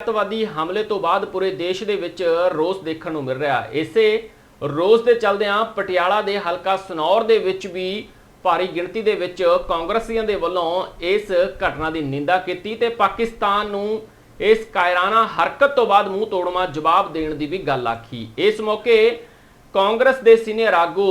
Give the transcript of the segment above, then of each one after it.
ਅੱਤਵਾਦੀ ਹਮਲੇ ਤੋਂ ਬਾਅਦ ਪੂਰੇ ਦੇਸ਼ ਦੇ ਵਿੱਚ ਰੋਸ ਦੇਖਣ ਨੂੰ ਮਿਲ ਰਿਹਾ ਇਸੇ ਰੋਸ ਦੇ ਚੱਲਦਿਆਂ ਪਟਿਆਲਾ ਦੇ ਹਲਕਾ ਸਨੌਰ ਦੇ ਵਿੱਚ ਵੀ ਭਾਰੀ ਗਿਣਤੀ ਦੇ ਵਿੱਚ ਕਾਂਗਰਸੀਆਂ ਦੇ ਵੱਲੋਂ ਇਸ ਘਟਨਾ ਦੀ ਨਿੰਦਾ ਕੀਤੀ ਤੇ ਪਾਕਿਸਤਾਨ ਨੂੰ ਇਸ ਕਾਇਰਾਨਾ ਹਰਕਤ ਤੋਂ ਬਾਅਦ ਮੂੰਹ ਤੋੜਵਾ ਜਵਾਬ ਦੇਣ ਦੀ ਵੀ ਗੱਲ ਆਖੀ। ਇਸ ਮੌਕੇ ਕਾਂਗਰਸ ਦੇ ਸੀਨੀਅਰ ਆਗੂ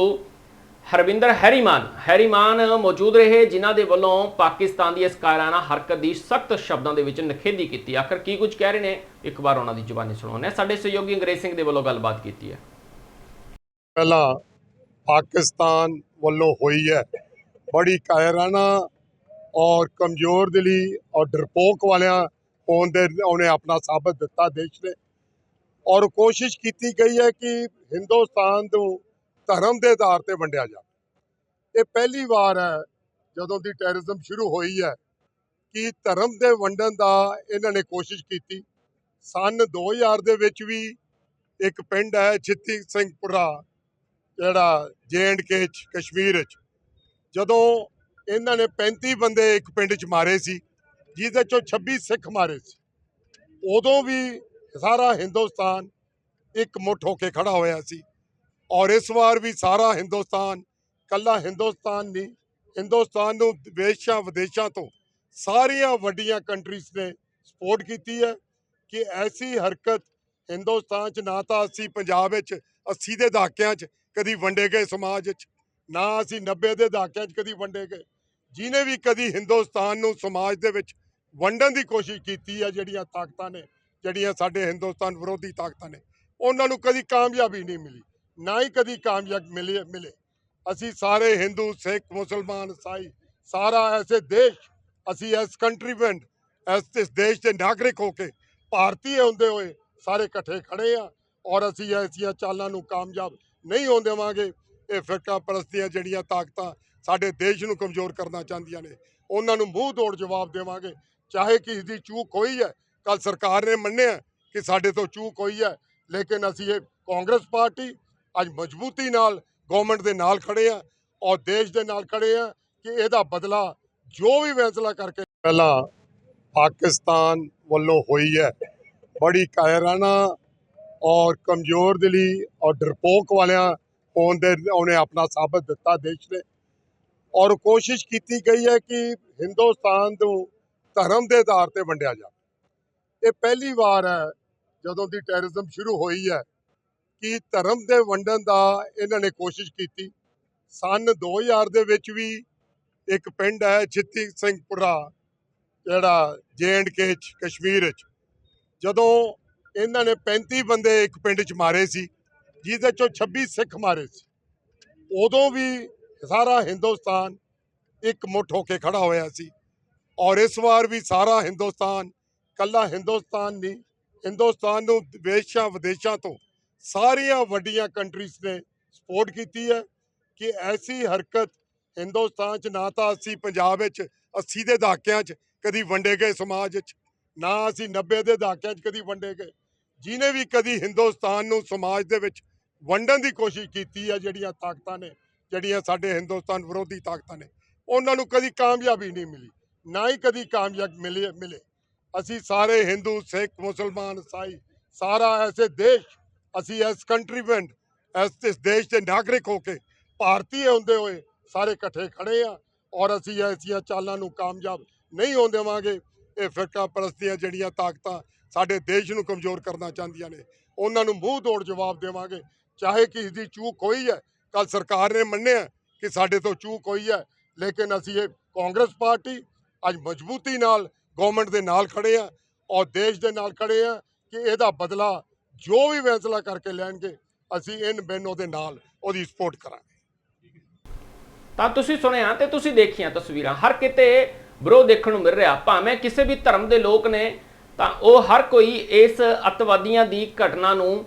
ਹਰਵਿੰਦਰ ਹੈਰੀਮਾਨ। ਹੈਰੀਮਾਨ ਮੌਜੂਦ ਰਹੇ ਜਿਨ੍ਹਾਂ ਦੇ ਵੱਲੋਂ ਪਾਕਿਸਤਾਨ ਦੀ ਇਸ ਕਾਇਰਾਨਾ ਹਰਕਤ ਦੀ ਸਖਤ ਸ਼ਬਦਾਂ ਦੇ ਵਿੱਚ ਨਿਖੇਧੀ ਕੀਤੀ। ਆਖਰ ਕੀ ਕੁਝ ਕਹਿ ਰਹੇ ਨੇ? ਇੱਕ ਵਾਰ ਉਹਨਾਂ ਦੀ ਜ਼ੁਬਾਨੀ ਸੁਣਾਉਂਦੇ ਹਾਂ। ਸਾਡੇ ਸਹਿਯੋਗੀ ਅੰਗਰੇਜ਼ ਸਿੰਘ ਦੇ ਵੱਲੋਂ ਗੱਲਬਾਤ ਕੀਤੀ ਹੈ। ਪਹਿਲਾਂ ਪਾਕਿਸਤਾਨ ਵੱਲੋਂ ਹੋਈ ਹੈ ਬੜੀ ਕਾਇਰਾਨਾ ਔਰ ਕਮਜ਼ੋਰ ਦਿਲੀ ਔਰ ਡਰਪੋਕ ਵਾਲਿਆਂ ਹੋਣ ਦੇ ਉਹਨੇ ਆਪਣਾ ਸਾਬਤ ਦਿੱਤਾ ਦੇਸ਼ ਨੇ। ਔਰ ਕੋਸ਼ਿਸ਼ ਕੀਤੀ ਗਈ ਹੈ ਕਿ ਹਿੰਦੁਸਤਾਨ ਨੂੰ ਧਰਮ ਦੇ ਆਧਾਰ ਤੇ ਵੰਡਿਆ ਜਾਵੇ ਇਹ ਪਹਿਲੀ ਵਾਰ ਹੈ, ਜਦੋਂ ਦੀ ਟੈਰਰਿਜ਼ਮ ਸ਼ੁਰੂ ਹੋਈ ਹੈ, ਕਿ ਧਰਮ ਦੇ ਵੰਡਣ ਦਾ ਇਹਨਾਂ ਨੇ ਕੋਸ਼ਿਸ਼ ਕੀਤੀ। ਸਨ 2000 ਦੇ ਵਿੱਚ ਵੀ ਇੱਕ ਪਿੰਡ ਹੈ, ਛਿੱਤੀ ਸਿੰਘਪੁਰਾ, ਜਿਹੜਾ ਕੇ ਚ, ਕਸ਼ਮੀਰ ਚ। ਜਦੋਂ ਇਹਨਾਂ ਨੇ 35 ਬੰਦੇ ਇੱਕ ਪਿੰਡ ਚ ਮਾਰੇ ਸੀ, ਜਿਹਦੇ ਚੋਂ 26 ਸਿੱਖ ਮਾਰੇ ਸੀ। ਉਦੋਂ ਵੀ ਸਾਰਾ ਹਿੰਦੁਸਤਾਨ ਇੱਕ ਮੁੱਠ ਹੋ ਕੇ ਖੜਾ ਹੋਇਆ ਸੀ। ਔਰ ਇਸ ਵਾਰ ਵੀ ਸਾਰਾ ਹਿੰਦੁਸਤਾਨ ਕੱਲਾ ਹਿੰਦੁਸਤਾਨ ਨਹੀਂ, ਹਿੰਦੁਸਤਾਨ ਨੂੰ ਦੇਸ਼ਾਂ ਵਿਦੇਸ਼ਾਂ ਤੋਂ ਸਾਰੀਆਂ ਵੱਡੀਆਂ ਕੰਟਰੀਜ਼ ਨੇ ਸਪੋਰਟ ਕੀਤੀ ਹੈ ਕਿ ਐਸੀ ਹਰਕਤ ਹਿੰਦੁਸਤਾਨ 'ਚ ਨਾ ਤਾਂ ਅਸੀਂ ਪੰਜਾਬ ਵਿੱਚ 80 ਦੇ ਦਹਾਕਿਆਂ 'ਚ ਕਦੀ ਵੰਡੇ ਗਏ ਸਮਾਜ 'ਚ, ਨਾ ਅਸੀਂ 90 ਦੇ ਦਹਾਕਿਆਂ 'ਚ ਕਦੀ ਵੰਡੇ ਗਏ। ਜਿਨੇ ਵੀ ਕਦੀ ਹਿੰਦੁਸਤਾਨ ਨੂੰ ਸਮਾਜ ਦੇ ਵਿੱਚ ਵੰਡਣ ਦੀ ਕੋਸ਼ਿਸ਼ ਕੀਤੀ ਹੈ, ਜਿਹੜੀਆਂ ਤਾਕਤਾਂ ਨੇ, ਜਿਹੜੀਆਂ ਸਾਡੇ ਹਿੰਦੁਸਤਾਨ ਵਿਰੋਧੀ ਤਾਕਤਾਂ ਨੇ, ਉਹਨਾਂ ਨੂੰ ਕਦੀ ਕਾਮਯਾਬੀ ਨਹੀਂ ਮਿਲੀ। ਨਾ ਹੀ ਕਦੀ ਕਾਮਯਾਬ ਮਿਲੇ ਮਿਲੇ। ਅਸੀਂ ਸਾਰੇ ਹਿੰਦੂ, ਸਿੱਖ, ਮੁਸਲਮਾਨ ਈਸਾਈ ਸਾਰਾ ਐਸੇ ਦੇਸ਼, ਅਸੀਂ ਇਸ ਕੰਟਰੀਮੈਂਟ ਇਸ ਇਸ ਦੇਸ਼ ਦੇ ਨਾਗਰਿਕ ਹੋ ਕੇ ਭਾਰਤੀ ਹੁੰਦੇ ਹੋਏ ਸਾਰੇ ਇਕੱਠੇ ਖੜੇ ਆ ਔਰ ਅਸੀਂ ਐਸੀਆਂ ਚਾਲਾਂ ਨੂੰ ਕਾਮਯਾਬ ਨਹੀਂ ਹੋਣ ਦੇਵਾਂਗੇ। ਇਹ ਫਿਰਕਾ ਪਰਸਤੀਆਂ ਜਿਹੜੀਆਂ ਤਾਕਤਾਂ ਸਾਡੇ ਦੇਸ਼ ਨੂੰ ਕਮਜ਼ੋਰ ਕਰਨਾ ਚਾਹੁੰਦੀਆਂ ਨੇ, ਉਹਨਾਂ ਨੂੰ ਮੂੰਹ ਤੋੜ ਜਵਾਬ ਦੇਵਾਂਗੇ। ਚਾਹੇ ਕਿਸੇ ਦੀ ਚੂਕ ਹੋਈ ਹੈ ਕੱਲ ਸਰਕਾਰ ਨੇ ਮੰਨਿਆ ਕਿ ਸਾਡੇ ਤੋਂ ਚੂਕ ਹੋਈ ਹੈ, ਲੇਕਿਨ ਅਸੀਂ ਇਹ ਕਾਂਗਰਸ ਪਾਰਟੀ ਅੱਜ ਮਜ਼ਬੂਤੀ ਨਾਲ ਗਵਰਨਮੈਂਟ ਦੇ ਨਾਲ ਖੜੇ ਆ ਔਰ ਦੇਸ਼ ਦੇ ਨਾਲ ਖੜੇ ਆ ਕਿ ਇਹਦਾ ਬਦਲਾ ਜੋ ਵੀ ਫੈਸਲਾ ਕਰਕੇ ਪਹਿਲਾਂ ਪਾਕਿਸਤਾਨ ਵੱਲੋਂ ਹੋਈ ਹੈ, ਬੜੀ ਕਾਇਰਾਨਾ ਔਰ ਕਮਜ਼ੋਰ ਦਿਲੀ ਔਰ ਡਰਪੋਕ ਵਾਲਿਆਂ ਹੋਣ ਦੇ ਉਹਨੇ ਆਪਣਾ ਸਾਬਤ ਦਿੱਤਾ ਦੇਸ਼ ਨੇ ਔਰ ਕੋਸ਼ਿਸ਼ ਕੀਤੀ ਗਈ ਹੈ ਕਿ ਹਿੰਦੁਸਤਾਨ ਨੂੰ ਧਰਮ ਦੇ ਆਧਾਰ ਤੇ ਵੰਡਿਆ ਜਾਵੇ। ਇਹ ਪਹਿਲੀ ਵਾਰ ਹੈ ਜਦੋਂ ਦੀ ਟੈਰਰਿਜ਼ਮ ਸ਼ੁਰੂ ਹੋਈ ਹੈ। ਕਿ ਧਰਮ ਦੇ ਵੰਡਣ ਦਾ ਇਹਨਾਂ ਨੇ ਕੋਸ਼ਿਸ਼ ਕੀਤੀ। ਸਨ 2000 ਦੇ ਵਿੱਚ ਵੀ ਇੱਕ ਪਿੰਡ ਹੈ ਛਿੱਤੀ ਸਿੰਘਪੁਰਾ, ਜਿਹੜਾ ਕੇ ਚ, ਕਸ਼ਮੀਰ ਚ। ਜਦੋਂ ਇਹਨਾਂ ਨੇ 35 ਬੰਦੇ ਇੱਕ ਪਿੰਡ ਚ ਮਾਰੇ ਸੀ, ਜਿਹਦੇ ਚੋਂ 26 ਸਿੱਖ ਮਾਰੇ ਸੀ। ਉਦੋਂ ਵੀ ਸਾਰਾ ਹਿੰਦੁਸਤਾਨ ਇੱਕ ਮੁੱਠ ਹੋ ਕੇ ਖੜਾ ਹੋਇਆ ਸੀ। ਔਰ ਇਸ ਵਾਰ ਵੀ ਸਾਰਾ ਹਿੰਦੁਸਤਾਨ ਕੱਲਾ ਹਿੰਦੁਸਤਾਨ ਨਹੀਂ, ਹਿੰਦੁਸਤਾਨ ਨੂੰ ਦੇਸ਼ਾਂ ਵਿਦੇਸ਼ਾਂ ਤੋਂ ਸਾਰੀਆਂ ਵੱਡੀਆਂ ਕੰਟਰੀਜ਼ ਨੇ ਸਪੋਰਟ ਕੀਤੀ ਹੈ ਕਿ ਐਸੀ ਹਰਕਤ ਹਿੰਦੁਸਤਾਨ 'ਚ, ਨਾ ਤਾਂ ਅਸੀਂ ਪੰਜਾਬ ਵਿੱਚ 80 ਦੇ ਦਹਾਕਿਆਂ 'ਚ ਕਦੀ ਵੰਡੇ ਗਏ ਸਮਾਜ 'ਚ, ਨਾ ਅਸੀਂ 90 ਦੇ ਦਹਾਕਿਆਂ 'ਚ ਕਦੀ ਵੰਡੇ ਗਏ। ਜਿਨੇ ਵੀ ਕਦੀ ਹਿੰਦੁਸਤਾਨ ਨੂੰ ਸਮਾਜ ਦੇ ਵਿੱਚ ਵੰਡਣ ਦੀ ਕੋਸ਼ਿਸ਼ ਕੀਤੀ ਹੈ, ਜਿਹੜੀਆਂ ਤਾਕਤਾਂ ਨੇ, ਜਿਹੜੀਆਂ ਸਾਡੇ ਹਿੰਦੁਸਤਾਨ ਵਿਰੋਧੀ ਤਾਕਤਾਂ ਨੇ, ਉਹਨਾਂ ਨੂੰ ਕਦੀ ਕਾਮਯਾਬੀ ਨਹੀਂ ਮਿਲੀ, ਨਾ ਹੀ ਕਦੀ ਕਾਮਯਾਬ ਮਿਲੇ ਮਿਲੇ। ਅਸੀਂ ਸਾਰੇ ਹਿੰਦੂ, ਸਿੱਖ, ਮੁਸਲਮਾਨ ਈਸਾਈ ਸਾਰਾ ਐਸੇ ਦੇਸ਼ ਅਸੀਂ ਇਸ ਕੰਟਰੀਮੈਂਟ ਇਸ ਇਸ ਦੇਸ਼ ਦੇ ਨਾਗਰਿਕ ਹੋ ਕੇ ਭਾਰਤੀ ਹੁੰਦੇ ਹੋਏ ਸਾਰੇ ਇਕੱਠੇ ਖੜੇ ਆ ਔਰ ਅਸੀਂ ਐਸੀਆਂ ਚਾਲਾਂ ਨੂੰ ਕਾਮਯਾਬ ਨਹੀਂ ਹੋਣ ਦੇਵਾਂਗੇ। ਇਹ ਫਿਰਕਾ ਪਰਸਤੀਆਂ ਜਿਹੜੀਆਂ ਤਾਕਤਾਂ ਸਾਡੇ ਦੇਸ਼ ਨੂੰ ਕਮਜ਼ੋਰ ਕਰਨਾ ਚਾਹੁੰਦੀਆਂ ਨੇ, ਉਹਨਾਂ ਨੂੰ ਮੂੰਹ ਤੋੜ ਜਵਾਬ ਦੇਵਾਂਗੇ। ਚਾਹੇ ਕਿਸੇ ਦੀ ਚੂਕ ਹੋਈ ਹੈ ਕੱਲ ਸਰਕਾਰ ਨੇ ਮੰਨਿਆ ਕਿ ਸਾਡੇ ਤੋਂ ਚੂਕ ਹੋਈ ਹੈ, ਲੇਕਿਨ ਅਸੀਂ ਇਹ ਕਾਂਗਰਸ ਪਾਰਟੀ ਅੱਜ ਮਜ਼ਬੂਤੀ ਨਾਲ ਗਵਰਨਮੈਂਟ ਦੇ ਨਾਲ ਖੜੇ ਆ ਔਰ ਦੇਸ਼ ਦੇ ਨਾਲ ਖੜੇ ਆ ਕਿ ਇਹਦਾ ਬਦਲਾ ਜੋ ਵੀ ਫੈਸਲਾ ਕਰਕੇ ਲੈਣਗੇ, ਅਸੀਂ ਇਨ ਬੈਨੋ ਦੇ ਨਾਲ ਉਹਦੀ ਸਪੋਰਟ ਕਰਾਂਗੇ। ਤਾਂ ਤੁਸੀਂ ਸੁਣਿਆ ਤੇ ਤੁਸੀਂ ਦੇਖੀਆਂ ਤਸਵੀਰਾਂ, ਹਰ ਕਿਤੇ ਵਿਰੋਧ ਦੇਖਣ ਨੂੰ ਮਿਲ ਰਿਹਾ, ਭਾਵੇਂ ਕਿਸੇ ਵੀ ਧਰਮ ਦੇ ਲੋਕ ਨੇ, ਤਾਂ ਉਹ ਹਰ ਕੋਈ ਇਸ ਅੱਤਵਾਦੀਆਂ ਦੀ ਘਟਨਾ ਨੂੰ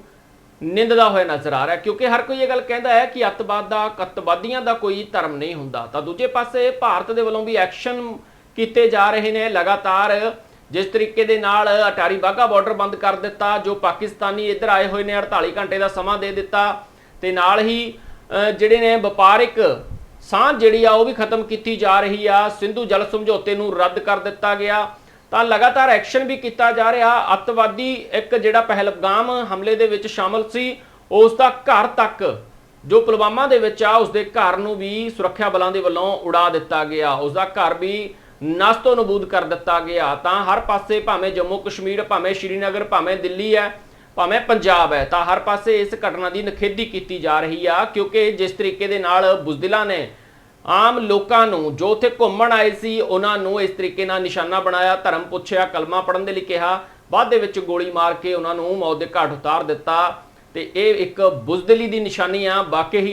ਨਿੰਦਦਾ ਹੋਇਆ ਨਜ਼ਰ ਆ ਰਿਹਾ, ਕਿਉਂਕਿ ਹਰ ਕੋਈ ਇਹ ਗੱਲ ਕਹਿੰਦਾ ਹੈ ਕਿ ਅੱਤਵਾਦ ਦਾ, ਅੱਤਵਾਦੀਆਂ ਦਾ ਕੋਈ ਧਰਮ ਨਹੀਂ ਹੁੰਦਾ। ਤਾਂ ਦੂਜੇ ਪਾਸੇ ਭਾਰਤ ਦੇ ਵੱਲੋਂ ਵੀ ਐਕਸ਼ਨ ਕੀਤੇ ਜਾ ਰਹੇ ਨੇ, ਲਗਾਤਾਰ ਜਿਸ ਤਰੀਕੇ ਦੇ ਨਾਲ ਅਟਾਰੀ ਬਾਗਾ ਬਾਰਡਰ ਬੰਦ ਕਰ ਦਿੱਤਾ, ਜੋ ਪਾਕਿਸਤਾਨੀ ਇੱਧਰ ਆਏ ਹੋਏ ਨੇ 48 ਘੰਟੇ ਦਾ ਸਮਾਂ ਦੇ ਦਿੱਤਾ, ਤੇ ਨਾਲ ਹੀ ਜਿਹੜੇ ਨੇ ਵਪਾਰਿਕ ਸਾਂਝ ਜਿਹੜੀ ਆ ਉਹ ਵੀ ਖਤਮ ਕੀਤੀ ਜਾ ਰਹੀ ਆ। ਸਿੰਧੂ ਜਲ ਸਮਝੌਤੇ ਨੂੰ ਰੱਦ ਕਰ ਦਿੱਤਾ ਗਿਆ। ਤਾਂ ਲਗਾਤਾਰ ਐਕਸ਼ਨ ਵੀ ਕੀਤਾ ਜਾ ਰਿਹਾ। ਅੱਤਵਾਦੀ ਇੱਕ ਜਿਹੜਾ ਪਹਿਲਗਾਮ ਹਮਲੇ ਦੇ ਵਿੱਚ ਸ਼ਾਮਲ ਸੀ, ਉਸ ਦਾ ਘਰ ਤੱਕ ਜੋ ਪੁਲਵਾਮਾ ਦੇ ਵਿੱਚ ਆ, ਉਸ ਦੇ ਘਰ ਨੂੰ ਵੀ ਸੁਰੱਖਿਆ ਬਲਾਂ ਦੇ ਵੱਲੋਂ ਉਡਾ ਦਿੱਤਾ ਗਿਆ। ਉਸ ਦਾ ਘਰ ਵੀ ਨਸਤੋ ਨਬੂਦ ਕਰ ਦਿੱਤਾ ਗਿਆ। ਤਾਂ ਹਰ ਪਾਸੇ ਭਾਵੇਂ ਜੰਮੂ ਕਸ਼ਮੀਰ, ਭਾਵੇਂ ਸ਼੍ਰੀਨਗਰ, ਭਾਵੇਂ ਦਿੱਲੀ ਹੈ, ਭਾਵੇਂ ਪੰਜਾਬ ਹੈ, ਤਾਂ ਹਰ ਪਾਸੇ ਇਸ ਘਟਨਾ ਦੀ ਨਖੇਦੀ ਕੀਤੀ ਜਾ ਰਹੀ ਆ, ਕਿਉਂਕਿ ਜਿਸ ਤਰੀਕੇ ਦੇ ਨਾਲ ਬੁਜ਼ਦਿਲਾਂ ਨੇ ਆਮ ਲੋਕਾਂ ਨੂੰ ਜੋ ਉੱਥੇ ਘੁੰਮਣ ਆਏ ਸੀ, ਉਹਨਾਂ ਨੂੰ ਇਸ ਤਰੀਕੇ ਨਾਲ ਨਿਸ਼ਾਨਾ ਬਣਾਇਆ, ਧਰਮ ਪੁੱਛਿਆ, ਕਲਮਾ ਪੜਨ ਦੇ ਲਈ ਕਿਹਾ, ਬਾਅਦ ਦੇ ਵਿੱਚ ਗੋਲੀ ਮਾਰ ਕੇ ਉਹਨਾਂ ਨੂੰ ਮੌਤ ਦੇ ਘਾਟ ਉਤਾਰ ਦਿੱਤਾ। ਤੇ ਇਹ ਇੱਕ ਬੁਜ਼ਦਿਲੀ ਦੀ ਨਿਸ਼ਾਨੀ ਆ ਵਾਕਈ ਹੀ